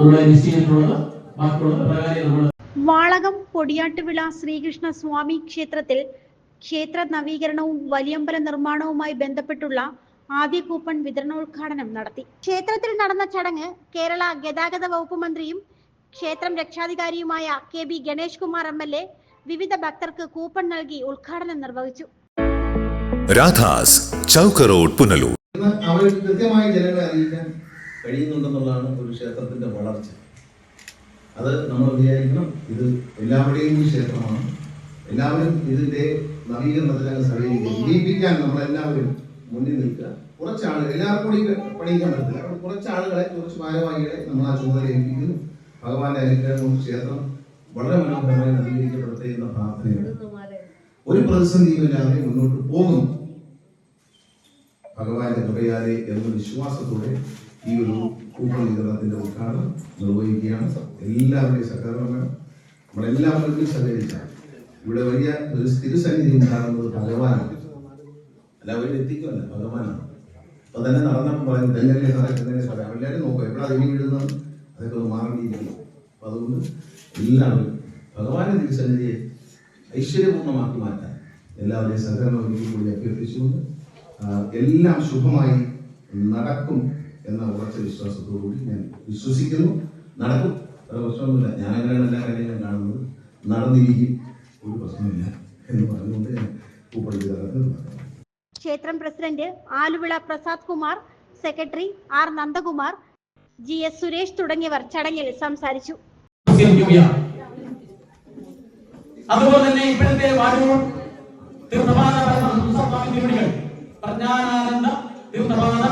നമ്മുടെ നിശ്ചയിച്ചിട്ടുള്ളത് ബാക്കിയുള്ള പ്രകാരം നമ്മൾ വാളകം പൊടിയാട്ടുവിള ശ്രീകൃഷ്ണ സ്വാമി ക്ഷേത്രത്തിൽ ക്ഷേത്ര നവീകരണവും വലിയമ്പല നിർമ്മാണവുമായി ബന്ധപ്പെട്ടുള്ള ആദ്യ കൂപ്പൺ വിതരണോദ്ഘാടനം നടത്തി. ക്ഷേത്രത്തിൽ നടന്ന ചടങ്ങ് കേരള ഗതാഗത വകുപ്പ് മന്ത്രിയും ക്ഷേത്രം രക്ഷാധികാരിയുമായ K B Ganesh Kumar M L A വിവിധ ഭക്തർക്ക് കൂപ്പൺ നൽകി ഉദ്ഘാടനം നിർവഹിച്ചു. രാധാസ് ചൗക്ക് റോഡ് പുനലൂർ. അവർക്ക് കൃത്യമായി ജനങ്ങളെ അറിയിക്കാൻ കഴിയുന്നുണ്ടെന്നുള്ളതാണ് ഒരു ക്ഷേത്രത്തിന്റെ വളർച്ച. അത് നമ്മൾ വിചാരിക്കണം ഇത് എല്ലാവരുടെയും ക്ഷേത്രമാണ്. എല്ലാവരും ഇതിന്റെ നവീകരണത്തിലങ്ങ് സഹകരിക്കുക ജീവിപ്പിക്കാൻ നമ്മളെല്ലാവരും മുന്നിൽ നിൽക്കുക. കുറച്ച് ആളുകൾ എല്ലാവർക്കും കൂടി പണിയിക്കാൻ പറ്റില്ല. അപ്പോൾ കുറച്ച് ആളുകളെ കുറച്ച് ഭാരവാഹികളെ നമ്മൾ ആ ചുമതല ഏൽപ്പിക്കുന്നു. ഭഗവാന്റെ അനുഗ്രഹം ക്ഷേത്രം വളരെ മനോഹരമായി നവീകരിക്കപ്പെടട്ടെ എന്ന പ്രാർത്ഥനയാണ്. ഒരു പ്രതിസന്ധിയുമില്ലാതെ മുന്നോട്ട് പോകുന്നു. ഭഗവാന്റെ കൃപയാലെ എന്ന വിശ്വാസത്തോടെ ഈ ഒരു കൂപ്പൺ വിതരണത്തിന്റെ ഉദ്ഘാടനം നിർവഹിക്കുകയാണ്. എല്ലാവരുടെയും സഹകരണം നമ്മളെല്ലാവർക്കും സഹകരിച്ചാൽ ഇവിടെ വലിയ ഒരു സ്ഥിരസന്നിധി ഉണ്ടാകുന്നത് ഭഗവാനാണ്. എല്ലാവരും എത്തിക്കുമല്ല. ഭഗവാനാണ്. അപ്പൊ തന്നെ നടന്നപ്പോൾ പറയുന്നത് തെങ്ങല്ലേ സാറേ തെങ്ങല്ലേ സാറേ. എല്ലാവരും നോക്കുക എവിടെ അതിന് വീഴുന്നത് അതൊക്കെ ഒന്ന് മാറേണ്ടിയിരിക്കുന്നു അപ്പൊ അതുകൊണ്ട് എല്ലാവരും ഭഗവാന്റെ തിരുസന്നിധിയെ ഐശ്വര്യപൂർണമാക്കി മാറ്റാൻ എല്ലാവരുടെയും സഹകരണം ഒരുക്കി കൂടി അഭ്യർത്ഥിച്ചുകൊണ്ട് എല്ലാം ശുഭമായി നടക്കും. എന്ന ഉറച്ച വിശ്വാസത്തോടുകൂടി ഞാൻ വിശ്വസിക്കുന്നു. നടക്കും. അത് പ്രശ്നമൊന്നുമില്ല. ഞാൻ അങ്ങനെയാണ് എല്ലാ കാര്യങ്ങളും കാണുന്നത്. നടന്നിരിക്കും. ഒരു പ്രശ്നമില്ല എന്ന് പറഞ്ഞുകൊണ്ട് ഞാൻ വിതരണത്തിൽ ക്ഷേത്രം president Aluvila Prasad Kumar secretary R Nandakumar G S Suresh തുടങ്ങിയവർ ചടങ്ങിൽ സംസാരിച്ചു. അതുപോലെ തന്നെ ഇപ്പോഴത്തെ വാഴൂർ തീർത്ഥപാദ തീർത്ഥപാദ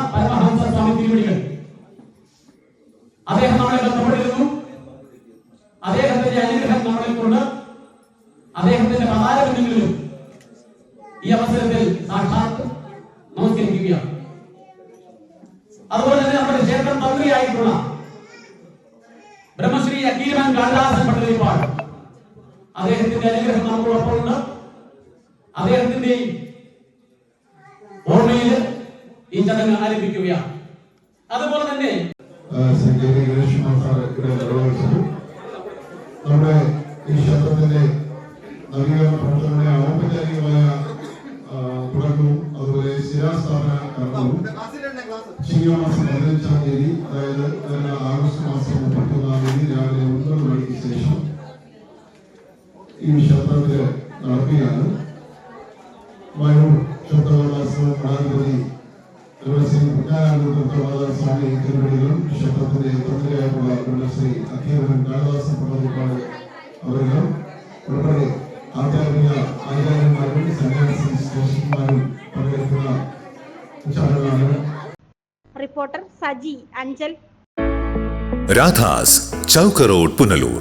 അദ്ദേഹത്തിന്റെ പതാരബന്ധങ്ങളിലും ഈ അവസരത്തിൽ സാക്ഷാത്ത് നമസ്കരിക്കുകയാണ്. അതുപോലെ തന്നെ നമ്മുടെ ക്ഷേത്രം തന്ത്രിയായിട്ടുള്ള ബ്രഹ്മശ്രീ അക്കീരമൻ കാളിദാസൻ പട്ടതിരിപ്പാട് അദ്ദേഹത്തിന്റെ അനുഗ്രഹം നമുക്കൊപ്പമുണ്ട് അദ്ദേഹത്തിന്റെ ഓർമ്മയിൽ ഈ ചടങ്ങ് ആരംഭിക്കുകയാണ്. അതുപോലെ തന്നെ Shri K V Ganesh Kumar sir ഇവിടെ നിർവഹിച്ചത് നമ്മുടെ ഈ ക്ഷേത്രത്തിന്റെ നവീകരണ പ്രവർത്തനങ്ങളുടെ ഔപചാരികമായ ആ, തുടക്കവും അതുപോലെ ശിലാസ്ഥാപന കർമ്മവും ചിങ്ങമാസം പതിനഞ്ചാം തീയതി അതായത് ആഗസ്റ്റ് മാസം മുപ്പത്തൊന്നാം തീയതി രാവിലെ ഒൻപത് മണിക്ക് ശേഷം ഈ ക്ഷേത്രത്തിൽ നടക്കുകയാണ്. വയറൂർ ക്ഷേത്രവാസം മഠാധിപതി ദേവസ്വം പുണ്യാനന്ദ സ്വാമി തിരുവടികളും ക്ഷേത്രത്തിന്റെ തന്ത്രിയായിട്ടുള്ള ശ്രീ അധ്യാപകൻ കാളിദാസൻ റിപ്പോർട്ടർ സജി അഞ്ചൽ. രാധാസ് ചൗക്കറോഡ് പുനലൂർ.